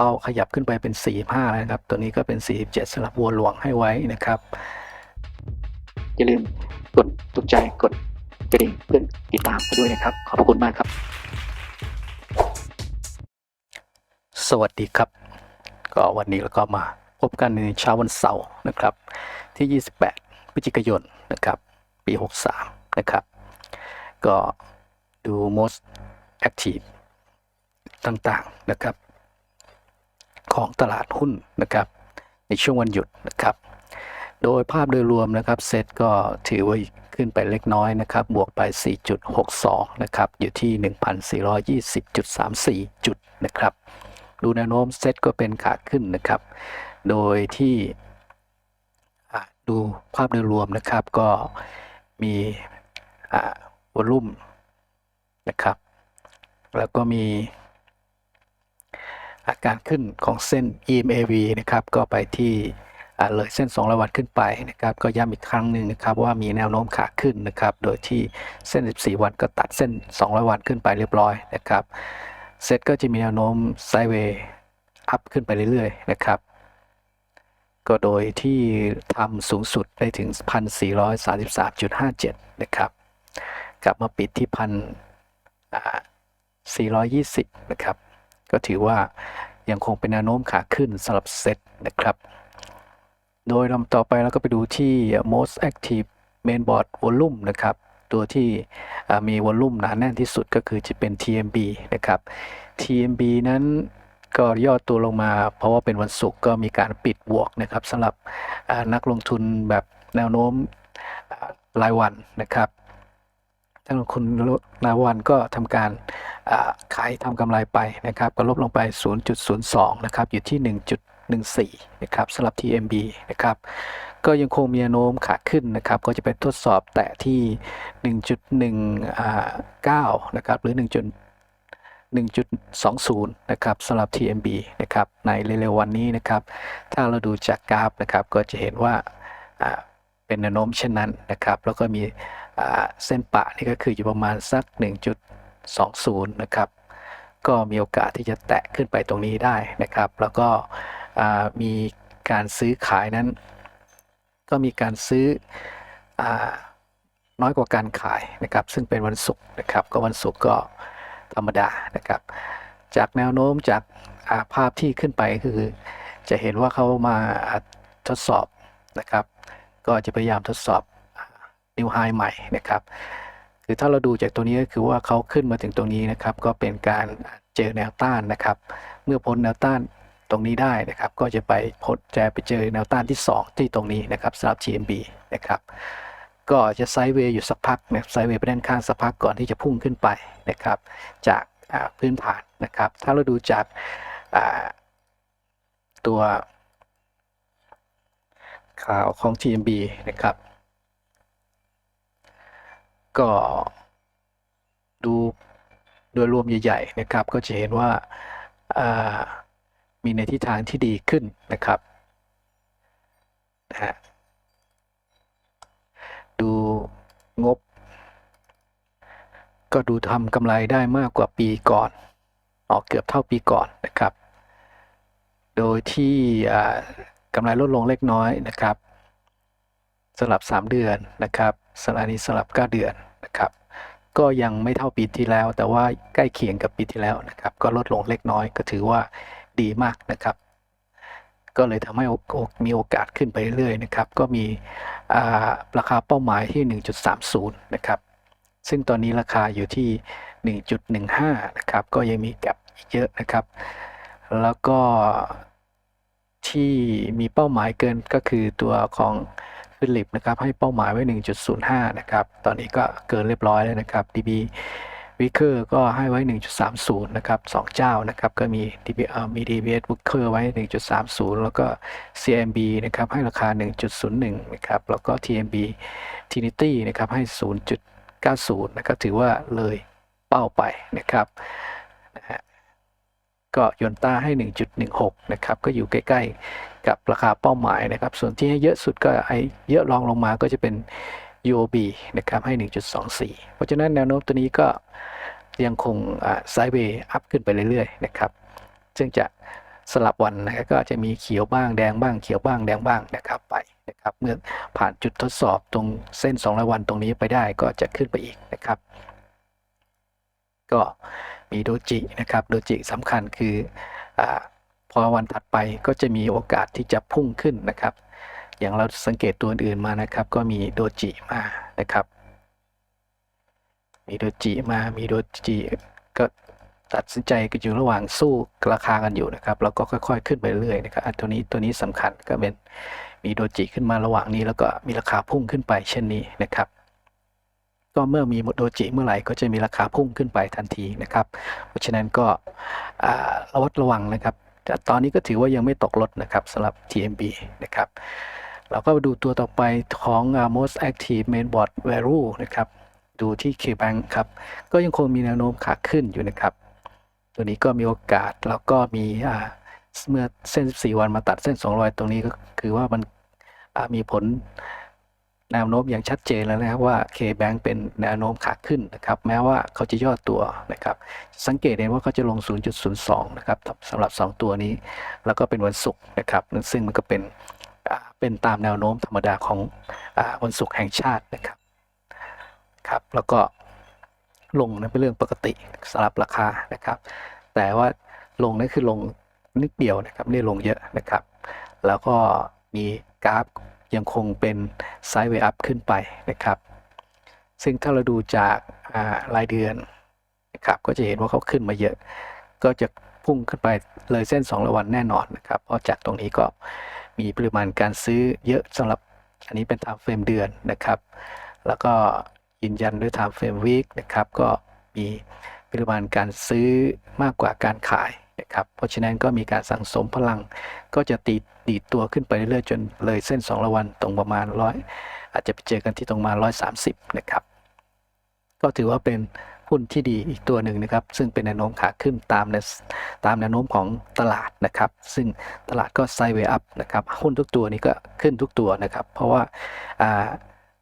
เป้าขยับขึ้นไปเป็น 45แล้วนะครับ ตัวนี้ก็เป็น 47สำหรับวัวหลวงให้ไว้นะครับ อย่าลืมกดถูกใจกดกระดิ่งเพื่อติดตามไปด้วยนะครับ ขอบพระคุณมากครับ สวัสดีครับ ก็วันนี้เราก็มาพบกันในเช้าวันเสาร์นะครับ ที่ 28พฤศจิกายนนะครับ ปี 63 นะครับ ก็ดู most active ต่างๆนะครับ ของตลาดหุ้นนะครับ ในช่วงวันหยุดนะครับ โดยภาพโดยรวมนะครับเซตก็ถือว่าขึ้นไปเล็กน้อยนะครับ บวกไป 4.62 นะครับ อยู่ที่ 1,420.34 จุดนะครับ ดูแนวโน้มเซตก็เป็นขาขึ้นนะครับ โดยที่ดูภาพโดยรวมนะครับก็มีวอลุ่มนะครับ แล้วก็มี อาการขึ้นของเส้น EMAV นะครับก็ไปที่เลยเส้น200วันขึ้นไปนะครับก็ย้ำอีกครั้งหนึ่งนะครับว่ามีแนวโน้มขาขึ้นนะครับโดยที่เส้น 14 วันก็ตัดเส้น200วันขึ้นไปเรียบร้อยนะครับเซตก็จะมีแนวโน้มไซด์เวย์อัพขึ้นไปเรื่อยๆนะครับก็โดยที่ทำสูงสุดได้ถึง 1,433.57 นะครับ กลับมาปิดที่พัน420 นะครับ ก็ถือว่ายังคงเป็นแนวโน้มขาขึ้นสำหรับเซตนะครับ โดยลำต่อไปเราก็ไปดูที่ most active mainboard volume นะครับ ตัวที่มีวอลลุ่มหนาแน่นที่สุดก็คือจะเป็น TMB นะครับ TMB นั้นก็ย่อตัวลงมา เพราะว่าเป็นวันศุกร์ก็มีการปิดบวกนะครับสำหรับนักลงทุนแบบแนวโน้มรายวันนะครับ นักลงทุนาวันก็ทำการขายทำกำไรไปนะครับก็ลดลงไป 0.02 นะครับ อยู่ที่ 1.14 นะครับสำหรับ TMB นะครับก็ยังคงมีแนวโน้มขาขึ้นนะครับ ก็จะไปทดสอบแตะที่ 1.19 นะครับหรือ 1. 1.20 นะครับสำหรับ TMB นะครับในเร็วๆวันนี้นะครับ ถ้าเราดูจากกราฟนะครับก็จะเห็นว่า เป็นแนวโน้มเช่นนั้นนะครับแล้วก็มีเส้นปะนี่ก็คืออยู่ประมาณสัก 1.20 นะครับก็มีโอกาสที่จะแตะขึ้นไปตรงนี้ได้นะครับ แล้วก็มีการซื้อขายนั้น ก็มีการซื้ออน้อยกว่าการขายนะครับ ซึ่งเป็นวันศุกร์นะครับ ก็วันศุกร์ก็ธรรมดานะครับ จากแนวโน้มจากาภาพที่ขึ้นไปคือ จะเห็นว่าเขามาทดสอบนะครับ ก็จะพยายามทดสอบนิวไฮใหม่นะครับ คือถ้าเราดูจากตัวนี้ก็คือว่าเขาขึ้นมาถึงตรงนี้นะครับ ก็เป็นการเจอแนวต้านนะครับ เมื่อพ้นแนวต้านตรงนี้ได้นะครับ ก็จะไปพ้นจะไปเจอแนวต้านที่ 2 ที่ตรงนี้นะครับสำหรับ GMB นะครับก็จะไซด์เวย์อยู่สักพักนะครับไซด์เวย์ไปด้านข้างสักพักก่อนที่จะพุ่งขึ้นไปนะครับ จากพื้นฐานนะครับ ถ้าเราดูจากตัว ข่าวของ GMB นะครับ ก็ดูโดยรวมใหญ่ๆนะครับ ก็จะเห็นว่าามีในทิศทางที่ดีขึ้นนะครับนะฮะดูงบ ก็ดูทำกำไรได้มากกว่าปีก่อน ออกเกือบเท่าปีก่อนนะครับ โดยที่ กำไรลดลงเล็กน้อยนะครับสำหรับ 3 เดือนนะครับสำหรับนี้สำหรับ 9 เดือนนะครับ ก็ยังไม่เท่าปีที่แล้ว แต่ว่าใกล้เคียงกับปีที่แล้วนะครับ ก็ลดลงเล็กน้อยก็ถือว่าดีมากนะครับ ก็เลยทำให้มีโอกาสขึ้นไปเรื่อยๆนะครับ ก็มีราคาเป้าหมายที่ 1.30 นะครับ ซึ่งตอนนี้ราคาอยู่ที่ 1.15 นะครับ ก็ยังมีแก็บอีกเยอะนะครับ แล้วก็ ที่มีเป้าหมายเกินก็คือตัวของฟิลิปนะครับให้เป้าหมายไว้ 1.05 นะครับ ตอนนี้ก็เกินเรียบร้อยแล้วนะครับ DB Wicker ก็ให้ไว้ 1.30 นะครับ2เจ้านะครับ ก็มี DB เอ่อมี DBS Wicker ไว้ 1.30 แล้วก็ CMB นะครับ ให้ราคา 1.01 นะครับ แล้วก็ TMB Trinity นะครับ ให้ 0.90 นะครับ ถือว่าเลยเป้าไปนะครับ ก็ยนต้าให้ 1.16 นะครับ ก็อยู่ใกล้ ๆ กับราคาเป้าหมายนะครับ ส่วนที่ให้เยอะสุดก็ไอเยอะรองลงมาก็จะเป็น UOB นะครับให้ 1.24 เพราะฉะนั้นแนวโน้มตัวนี้ก็ยังคงไซด์เวย์อัพขึ้นไปเรื่อยๆนะครับ ซึ่งจะสลับวันนะครับก็จะมีเขียวบ้างแดงบ้างเขียวบ้างแดงบ้างนะครับไปนะครับ เมื่อผ่านจุดทดสอบตรงเส้น200วันตรงนี้ไปได้ก็จะขึ้นไปอีกนะครับ ก็ มีโดจินะครับโดจิสำคัญคืออพอวันถัดไปก็จะมีโอกาสที่จะพุ่งขึ้นนะครับ อย่างเราสังเกตตัวอื่นมานะครับ ก็มีโดจิมานะครับ มีโดจิมามีโดจิก็ตัดสินใจก็อยู่ระหว่างสู้ราคากันอยู่นะครับ แล้วก็ค่อยๆ ขึ้นไปเรื่อยนะครับตัวนี้ตัวนี้สำคัญก็เป็นมีโดจิขึ้นมาระหว่างนี้ แล้วก็มีราคาพุ่งขึ้นไปเช่นนี้นะครับ ก็เมื่อมีโดจิเมื่อไหร่ก็จะมีราคาพุ่งขึ้นไปทันทีนะครับ เพราะฉะนั้นก็ระวัดระวังนะครับ แต่ตอนนี้ก็ถือว่ายังไม่ตกลดนะครับสำหรับ TMB นะครับเราก็มาดูตัวต่อไปของ most active mainboard value นะครับ ดูที่ KBank ครับ ก็ยังคงมีแนวโน้มขาขึ้นอยู่นะครับ ตัวนี้ก็มีโอกาสแล้วก็มีเมื่อเส้น 14 วันมาตัดเส้น 200 ตรงนี้ก็คือว่ามันมีผล แนวโน้มอย่างชัดเจนแล้วนะครับว่า KBank เป็นแนวโน้มขาขึ้นนะครับแม้ว่าเขาจะย่อตัวนะครับสังเกตเห็นว่าเขาจะลง 0.02 นะครับสำหรับ 2 ตัวนี้ แล้วก็เป็นวันศุกร์นะครับซึ่งมันก็เป็นเป็นตามแนวโน้มธรรมดาของอวันศุกร์แห่งชาตินะครับครับแล้วก็ลงนั้นเป็นเรื่องปกติสำหรับราคานะครับ แต่ว่าลงนั่นคือลงนิดเดียวนะครับไม่ได้ลงเยอะนะครับ แล้วก็มีกราฟ ยังคงเป็นไซด์เวย์อัพขึ้นไปนะครับ ซึ่งถ้าเราดูจากรายเดือนนะครับก็จะเห็นว่าเขาขึ้นมาเยอะ ก็จะพุ่งขึ้นไปเลยเส้น 2 ระวันแน่นอนนะครับเพราะจากตรงนี้ก็มีปริมาณการซื้อเยอะสำหรับอันนี้เป็นไทม์เฟรมเดือนนะครับ แล้วก็ยืนยันด้วยไทม์เฟรมวีคนะครับก็มีปริมาณการซื้อมากกว่าการขาย นะครับเพราะฉะนั้นก็มีการสั่งสมพลังก็จะตีดีดตัวขึ้นไปเรื่อยๆจนเลยเส้น2ระวันตรงประมาณร้อยอาจจะไปเจอกันที่ตรงมา 130 นะครับ ก็ถือว่าเป็นหุ้นที่ดีอีกตัวหนึ่งนะครับ ซึ่งเป็นแนวโน้มขาขึ้นตามแนวตามแนวโน้มของตลาดนะครับ ซึ่งตลาดก็ไซเวย์อัพนะครับ หุ้นทุกตัวนี้ก็ขึ้นทุกตัวนะครับ เพราะว่า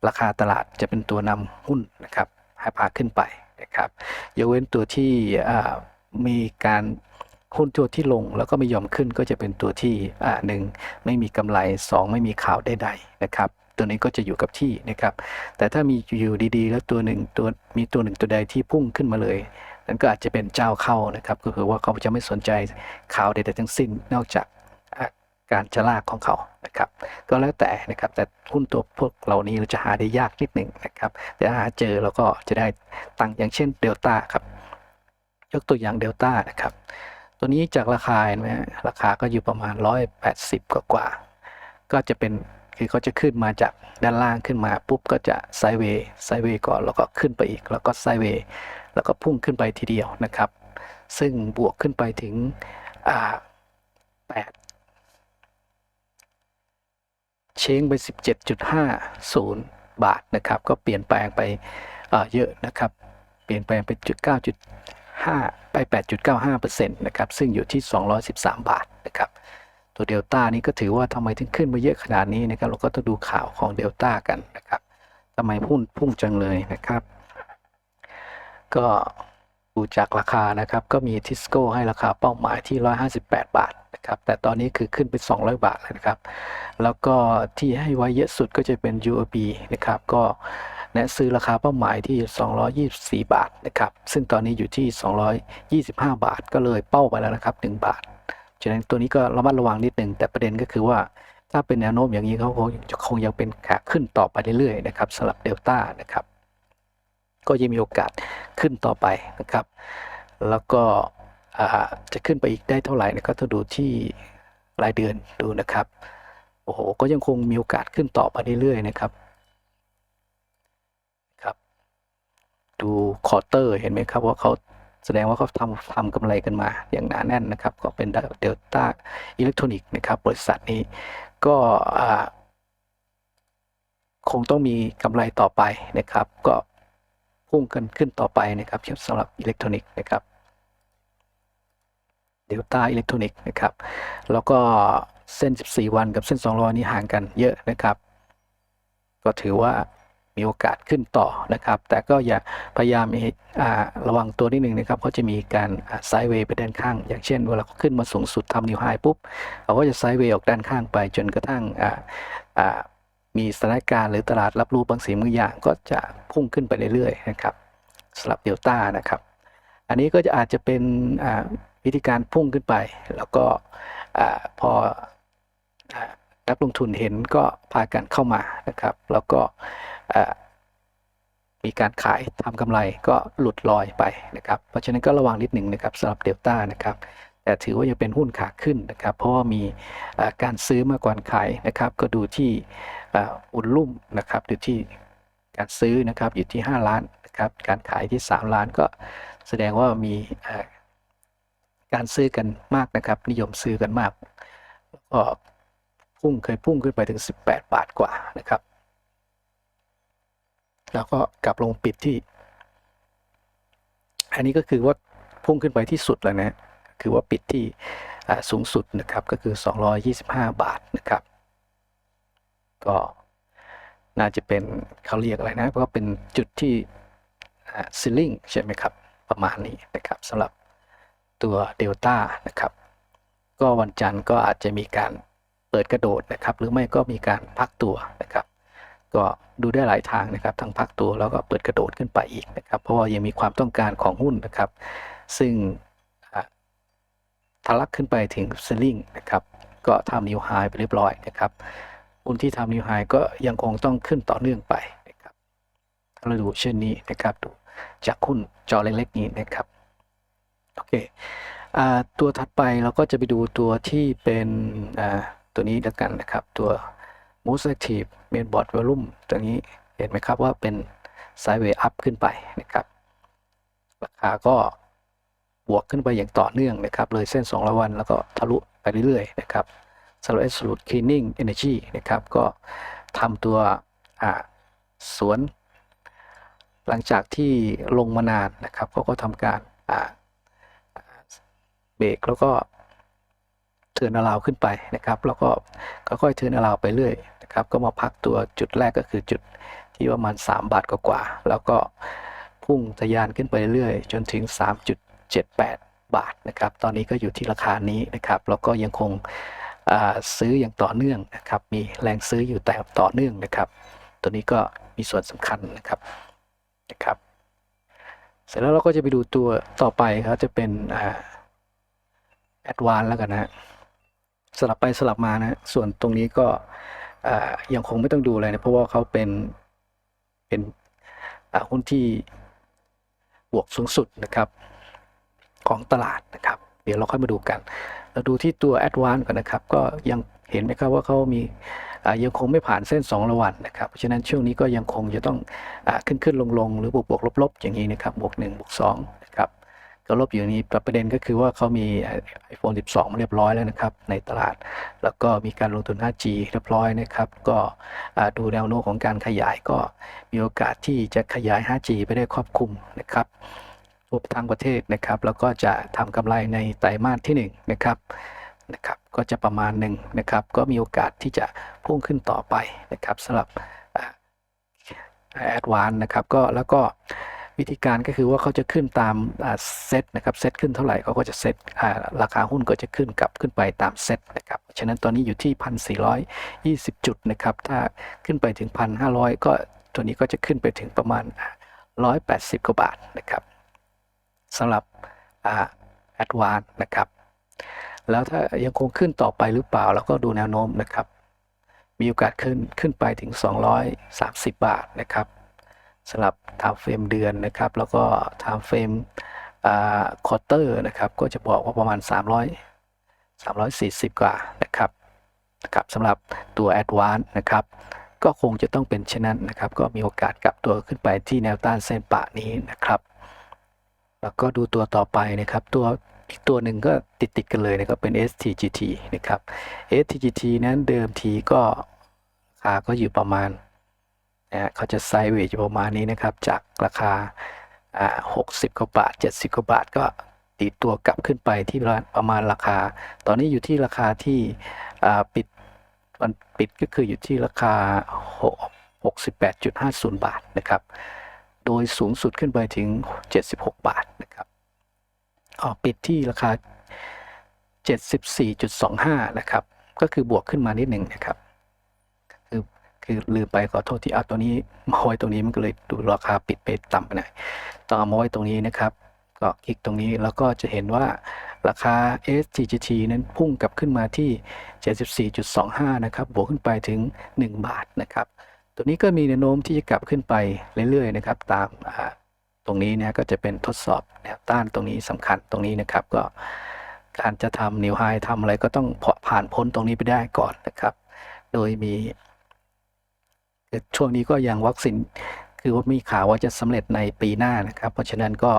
ราคาตลาดจะเป็นตัวนำหุ้นนะครับให้พาขึ้นไปนะครับยกเว้นตัวที่มีการ หุ้นตัวที่ลงแล้วก็ไม่ยอมขึ้นก็จะเป็นตัวที่อ่าหนึ่งไม่มีกำไรสองไม่มีข่าวใดๆนะครับ ตัวนี้ก็จะอยู่กับที่นะครับ แต่ถ้ามีอยู่ดีๆ แล้วตัวหนึ่งตัวมีตัวหนึ่งตัวใดที่พุ่งขึ้นมาเลยนั่นก็อาจจะเป็นเจ้าเข้านะครับ ก็คือว่าเขาจะไม่สนใจข่าวใดๆทั้งสิ้นนอกจากการจะลากของเขานะครับ ก็แล้วแต่นะครับ แต่หุ้นตัวพวกเหล่านี้เราจะหาได้ยากนิดหนึ่งนะครับ แต่หาเจอเราก็จะได้ตังค์อย่างเช่นเดลต้าครับ ยกตัวอย่างเดลต้านะครับ ตัวนี้จากราคาเห็นไหมราคาก็อยู่ประมาณ 180 กว่ากว่า ก็จะเป็นคือเขาจะขึ้นมาจากด้านล่างขึ้นมาปุ๊บก็จะไซเวย์ไซเวย์ก่อนแล้วก็ขึ้นไปอีก แล้วก็ไซเวย์แล้วก็พุ่งขึ้นไปทีเดียวนะครับ ซึ่งบวกขึ้นไปถึงอ่า8เช้งไป 17.50 บาทนะครับ ก็เปลี่ยนแปลงไปเยอะนะครับ เปลี่ยนแปลงไปจุด 5 ไป 8.95%นะครับ ซึ่งอยู่ที่ 213 บาทนะครับ ตัวเดลต้านี้ก็ถือว่าทำไมถึงขึ้นมาเยอะขนาดนี้นะครับ เราก็ต้องดูข่าวของเดลต้ากันนะครับทำไมพุ่งพุ่งจังเลยนะครับ ก็ดูจากราคานะครับ ก็มีทิสโก้ให้ราคาเป้าหมายที่ 158 บาทนะครับแต่ตอนนี้คือขึ้นไป 200 บาทเลยนะครับ แล้วก็ที่ให้ไว้เยอะสุดก็จะเป็น UOB นะครับ ก็ นะซื้อราคาเป้าหมายที่ 224 บาทนะครับ ซึ่งตอนนี้อยู่ที่ 225 บาท ก็เลยเป้าไปแล้วนะครับ 1 บาท ฉะนั้นตัวนี้ก็ระมัดระวังนิดหนึ่งแต่ประเด็นก็คือว่า ถ้าเป็นแนวโน้มอย่างนี้เขาคงคงยังเป็นขาขึ้นต่อไปเรื่อยๆนะครับสำหรับเดลต้านะครับ ก็ยังมีโอกาสขึ้นต่อไปนะครับ แล้วก็จะขึ้นไปอีกได้เท่าไหร่นยก็ต้องดูที่รายเดือนดูนะครับ โอ้โห ก็ยังคงมีโอกาสขึ้นต่อไปเรื่อยๆนะครับ ดูคอร์เตอร์เห็นไหมครับว่าเขาแสดงว่าเขาทำทำกำไรกันมาอย่างหนาแน่นนะครับ ก็เป็นเดลต้าอิเล็กทรอนิกส์นะครับ บริษัทนี้ก็คงต้องมีกำไรต่อไปนะครับ ก็พุ่งกันขึ้นต่อไปนะครับสำหรับอิเล็กทรอนิกส์นะครับเดลต้าอิเล็กทรอนิกส์นะครับ แล้วก็เส้น 14 วันกับเส้น 200 นี้ห่างกันเยอะนะครับ ก็ถือว่า มีโอกาสขึ้นต่อนะครับ แต่ก็อย่าพยายามาระวังตัวนิดนึงนะครับเขาจะมีการไซด์เวย์ไปด้านข้าง อย่างเช่น เวลาเขาขึ้นมาสูงสุดทำนิวไฮปุ๊บเขาก็จะไซด์เวย์ออกด้านข้างไปจนกระทั่งมีสถานการณ์หรือตลาดรับรู้บางสิ่งบางอย่างก็จะพุ่งขึ้นไปเรื่อยๆนะครับสำหรับเดลต้านะครับ อันนี้ก็จะอาจจะเป็นวิธีการพุ่งขึ้นไป แล้วก็พอนักลงทุนเห็นก็พากันเข้ามานะครับ แล้วก็ มีการขายทำกำไรก็หลุดลอยไปนะครับ เพราะฉะนั้นก็ระวังนิดหนึ่งนะครับสำหรับเดลต้านะครับแต่ถือว่ายังเป็นหุ้นขาขึ้นนะครับ เพราะว่ามีการซื้อมากกว่าขายนะครับ ก็ดูที่อุ่นลุ่มนะครับดูที่การซื้อนะครับอยู่ที่ 5 ล้านนะครับการขายที่ 3 ล้านก็แสดงว่ามีการซื้อกันมากนะครับ นิยมซื้อกันมากก็พุ่งเคยพุ่งขึ้นไปถึง 18 บาทกว่านะครับ แล้วก็กลับลงปิดที่ อันนี้ก็คือว่าพุ่งขึ้นไปที่สุดแล้วนะคือว่าปิดที่สูงสุดนะครับก็คือ 225 บาทนะครับ ก็น่าจะเป็นเขาเรียกอะไรนะก็เป็นจุดที่ซิลลิงใช่ไหมครับ ประมาณนี้นะครับสำหรับตัวเดลต้านะครับ ก็วันจันทร์ก็อาจจะมีการเปิดกระโดดนะครับ หรือไม่ก็มีการพักตัวนะครับ ก็ดูได้หลายทางนะครับทั้งพักตัวแล้วก็เปิดกระโดดขึ้นไปอีกนะครับ เพราะว่ายังมีความต้องการของหุ้นนะครับ ซึ่งทะลักขึ้นไปถึงเซลลิงนะครับ ก็ทำนิวไฮไปเรียบร้อยนะครับหุ้นที่ทำนิวไฮก็ยังคงต้องขึ้นต่อเนื่องไปนะครับถ้าเราดูเช่นนี้นะครับดูจากหุ้นจอเล็กๆนี้นะครับโอเคอตัวถัดไปเราก็จะไปดูตัวที่เป็นตัวนี้แล้วกันนะครับ ตัว Most Active Mainboard Volume ตัวนี้เห็นไหมครับว่าเป็น Sideway Up ขึ้นไปนะครับราคาก็บวกขึ้นไปอย่างต่อเนื่องนะครับเลยเส้น 200 วันแล้วก็ทะลุไปเรื่อยๆนะครับสำหรับ Absolute Cleaning Energy นะครับก็ทำตัวอ่าสวน หลังจากที่ลงมานานนะครับเขาก็ทำการอ่าเบรกแล้วก็ เทิร์นอราวขึ้นไปนะครับแล้วก็ค่อยๆเทิร์นอราวไปเรื่อยนะครับก็มาพักตัวจุดแรกก็คือจุดที่ประมาณ 3 บาทกว่าๆแล้วก็พุ่งทะยานขึ้นไปเรื่อยจนถึง 3.78 บาทนะครับตอนนี้ก็อยู่ที่ราคานี้นะครับแล้วก็ยังคงซื้ออย่างต่อเนื่องนะครับมีแรงซื้ออยู่แต่ต่อเนื่องนะครับ ตัวนี้ก็มีส่วนสำคัญนะครับนะครับเสร็จแล้วเราก็จะไปดูตัวต่อไปครับจะเป็นแอดวานแล้วกันนะฮะ สลับไปสลับมานะส่วนตรงนี้ก็ยังคงไม่ต้องดูเลยนะเพราะว่าเขาเป็นเป็นหุ้นที่บวกสูงสุดนะครับของตลาดนะครับ เดี๋ยวเราค่อยมาดูกัน เราดูที่ตัวแอดวานก่อนนะครับ ก็ยังเห็นไหมครับว่าเขามียังคงไม่ผ่านเส้น 2 ระวันนะครับ เพราะฉะนั้นช่วงนี้ก็ยังคงจะต้องอขึ้นขึ้นลงลงหรือบวกบวกลบลบอย่างนี้นะครับบวก1บวก2 ก็ลบอยู่นี้ประเด็นก็คือว่าเขามี iPhone 12 มาเรียบร้อยแล้วนะครับ ในตลาด แล้วก็มีการลงทุน 5G เรียบร้อยนะครับ ก็ดูแนวโน้มของการขยายก็มีโอกาสที่จะขยาย 5G ไปได้ครอบคลุมนะครับทั่วทั้งประเทศนะครับ แล้วก็จะทำกำไรในไตรมาสที่ 1 นะครับนะครับก็จะประมาณหนึ่งนะครับ ก็มีโอกาสที่จะพุ่งขึ้นต่อไปนะครับสำหรับแอดวานนะครับก็แล้วก็ วิธีการก็คือว่าเขาจะขึ้นตามเซตนะครับเซตขึ้นเท่าไหร่เขาก็จะเซตราคาหุ้นก็จะขึ้นกลับขึ้นไปตามเซตนะครับฉะนั้นตอนนี้อยู่ที่พันสี่ร้อยยี่สิบจุดนะครับถ้าขึ้นไปถึงพันห้าร้อยก็ตัวนี้ก็จะขึ้นไปถึงประมาณร้อยแปดสิบกว่าบาทนะครับสำหรับแอดวานนะครับ แล้วถ้ายังคงขึ้นต่อไปหรือเปล่าเราก็ดูแนวโน้มนะครับ มีโอกาสขึ้นขึ้นไปถึง 230 บาทนะครับ สำหรับ time frame เดือนนะครับ แล้วก็ time frame ควอเตอร์นะครับ ก็จะบอกว่าประมาณ 300 340 กว่านะครับนะครับสำหรับตัว Advance นะครับ ก็คงจะต้องเป็นเช่นนั้นนะครับ ก็มีโอกาสกลับตัวขึ้นไปที่แนวต้านเส้นปะนี้นะครับ แล้วก็ดูตัวต่อไปนะครับ ตัวอีกตัวหนึ่งก็ติดติดกันเลยนะครับเป็น STGT นะครับ STGT นั้นเดิมทีก็ราคาก็อยู่ประมาณ นะเขาจะไซด์เวทอยู่ประมาณนี้นะครับ จากราคาอ่า60กว่าบาท70กว่าบาทก็ตีตัวกลับขึ้นไปที่ประมาณราคา ตอนนี้อยู่ที่ราคาที่ปิดวันปิดก็คืออยู่ที่ราคา 68.50 บาทนะครับ โดยสูงสุดขึ้นไปถึง 76 บาทนะครับออปิดที่ราคา 74.25 นะครับ ก็คือบวกขึ้นมานิดหนึ่งนะครับ คือลืมไปขอโทษที่เอาตัวนี้มาไว้ตรงนี้มันก็เลยดูราคาปิดไปต่ำไปหน่อยต้องเอามาไว้ตรงนี้นะครับ ก็คลิกตรงนี้แล้วก็จะเห็นว่าราคา STGT นั้นพุ่งกลับขึ้นมาที่ 74.25 นะครับบวกขึ้นไปถึง 1 บาทนะครับ ตัวนี้ก็มีแนวโน้มที่จะกลับขึ้นไปเรื่อยๆนะครับ ตามตรงนี้นะก็จะเป็นทดสอบแนวต้านตรงนี้สำคัญตรงนี้นะครับก็การจะทำนิวไฮทำอะไรก็ต้องผ่านพ้นตรงนี้ไปได้ก่อนนะครับ โดยมี ช่วงนี้ก็ยังวัคซีนคือว่ามีข่าวว่าจะสำเร็จในปีหน้านะครับ เพราะฉะนั้นก็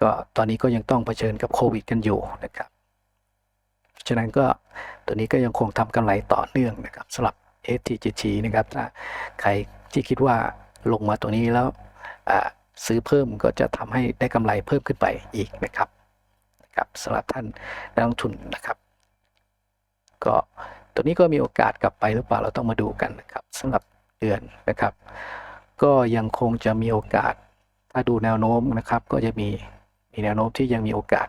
ก็ตอนนี้ก็ยังต้องเผชิญกับโควิด กันอยู่นะครับเพราะฉะนั้นก็ตัวนี้ก็ยังคงทำกำไรต่อเนื่องนะครับสำหรับ STGT นะครับถ้าใครที่คิดว่าลงมาตัวนี้แล้วซื้อเพิ่มก็จะทำให้ได้กำไรเพิ่มขึ้นไปอีกนะครับนะครับสำหรับท่านนักลงทุนนะครับ ก็ตัวนี้ก็มีโอกาสกลับไปหรือเปล่าเราต้องมาดูกันนะครับสำหรับ เดือนนะครับ ก็ยังคงจะมีโอกาส ถ้าดูแนวโน้มนะครับ ก็จะมีมีแนวโน้มที่ยังมีโอกาส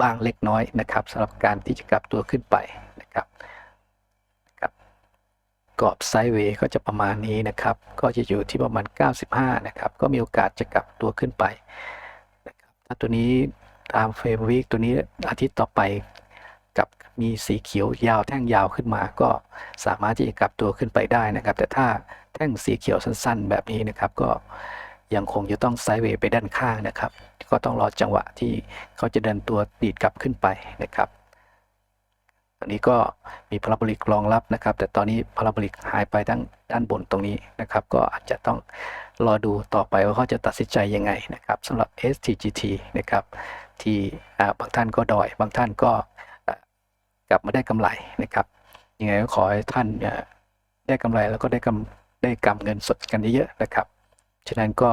บ้างเล็กน้อยนะครับสำหรับการที่จะกลับตัวขึ้นไปนะครับนะครับกรอบไซด์เวย์ก็จะประมาณนี้นะครับ ก็จะอยู่ที่ประมาณ 95 นะครับ ก็มีโอกาสจะกลับตัวขึ้นไปนะครับถ้าตัวนี้ตามเฟรมวีคตัวนี้อาทิตย์ต่อไป กับมีสีเขียวยาวแท่งยาวขึ้นมาก็สามารถที่จะกลับตัวขึ้นไปได้นะครับ แต่ถ้าแท่งสีเขียวสั้นๆ แบบนี้นะครับ ก็ยังคงจะต้องไซด์เวย์ไปด้านข้างนะครับ ก็ต้องรอจังหวะที่เขาจะเดินตัวดีดกลับขึ้นไปนะครับตอนนี้ก็มีพาราโบลิกรองรับนะครับ แต่ตอนนี้พาราโบลิกหายไปด้านด้านบนตรงนี้นะครับ ก็อาจจะต้องรอดูต่อไปว่าเขาจะตัดสินใจยังไงนะครับสำหรับ STGT นะครับที่บางท่านก็ดอย บางท่านก็ กลับมาได้กำไรนะครับยังไงก็ขอให้ท่านได้กำไรแล้วก็ได้กำได้กำเงินสดกันเยอะๆนะครับ ฉะนั้นก็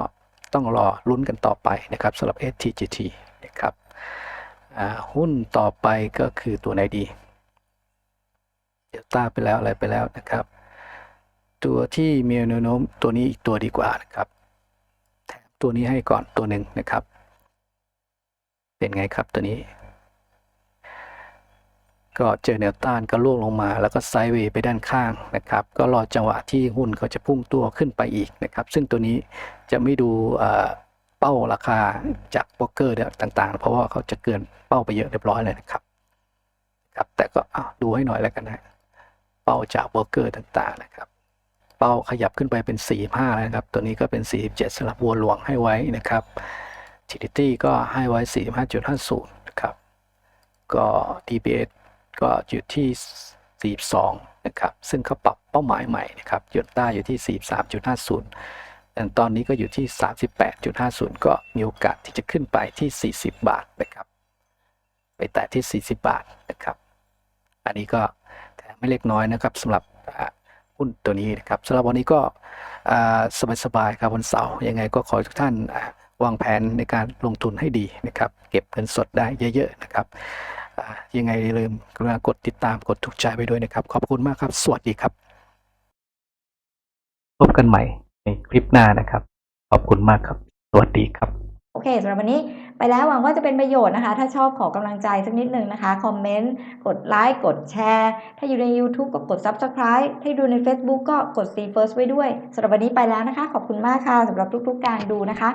ต้องรอลุ้นกันต่อไปนะครับสำหรับ STGT นะครับหุ้นต่อไปก็คือตัวไหนดีเดลต้าไปแล้วอะไรไปแล้วนะครับ ตัวที่มีแนวโน้มตัวนี้อีกตัวดีกว่านะครับแถมตัวนี้ให้ก่อนตัวหนึ่งนะครับ เป็นไงครับตัวนี้ ก็เจอแนวต้านก็ล่วงลงมา แล้วก็ไซด์เวย์ไปด้านข้างนะครับ ก็รอจังหวะที่หุ้นเขาจะพุ่งตัวขึ้นไปอีกนะครับ ซึ่งตัวนี้จะไม่ดูเป้าราคาจากโบรกเกอร์ต่างๆ เพราะว่าเขาจะเกินเป้าไปเยอะเรียบร้อยเลยนะครับครับแต่ก็ดูให้หน่อยแล้วกันนะเป้าจากโบรกเกอร์ต่างๆนะครับ เป้าขยับขึ้นไปเป็น 45แล้วนะครับตัวนี้ก็เป็น 47สำหรับวัวหลวงให้ไว้นะครับ TDT ก็ให้ไว้ 45.50นะครับก็ DBS ก็อยู่ที่ 42 นะครับ ซึ่งเขาปรับเป้าหมายใหม่นะครับยนต้าอยู่ที่ 43.50แต่ตอนนี้ก็อยู่ที่ 38.50 ก็มีโอกาสที่จะขึ้นไปที่ 40 บาทนะครับไปแตะที่ 40 บาทนะครับ อันนี้ก็แถมไม่เล็กน้อยนะครับสำหรับหุ้นตัวนี้นะครับสำหรับวันนี้ก็อ่าสบายๆครับวันเสาร์ยังไงก็ขอทุกท่านวางแผนในการลงทุนให้ดีนะครับ เก็บเงินสดได้เยอะ ๆ นะครับ ยังไงอย่าลืมกรุณากดติดตามกดถูกใจไปด้วยนะครับ ขอบคุณมากครับ สวัสดีครับ พบกันใหม่ในคลิปหน้านะครับ ขอบคุณมากครับ สวัสดีครับ โอเคสำหรับวันนี้ไปแล้วหวังว่าจะเป็นประโยชน์นะคะ ถ้าชอบขอกำลังใจสักนิดหนึ่งนะคะ คอมเมนต์ กดไลค์ กดแชร์ ถ้าอยู่ใน YouTube ก็กด Subscribe ถ้าอยู่ใน Facebook ก็กด See First ไว้ด้วยสำหรับวันนี้ไปแล้วนะคะ ขอบคุณมากค่ะสำหรับทุกๆ การดูนะคะ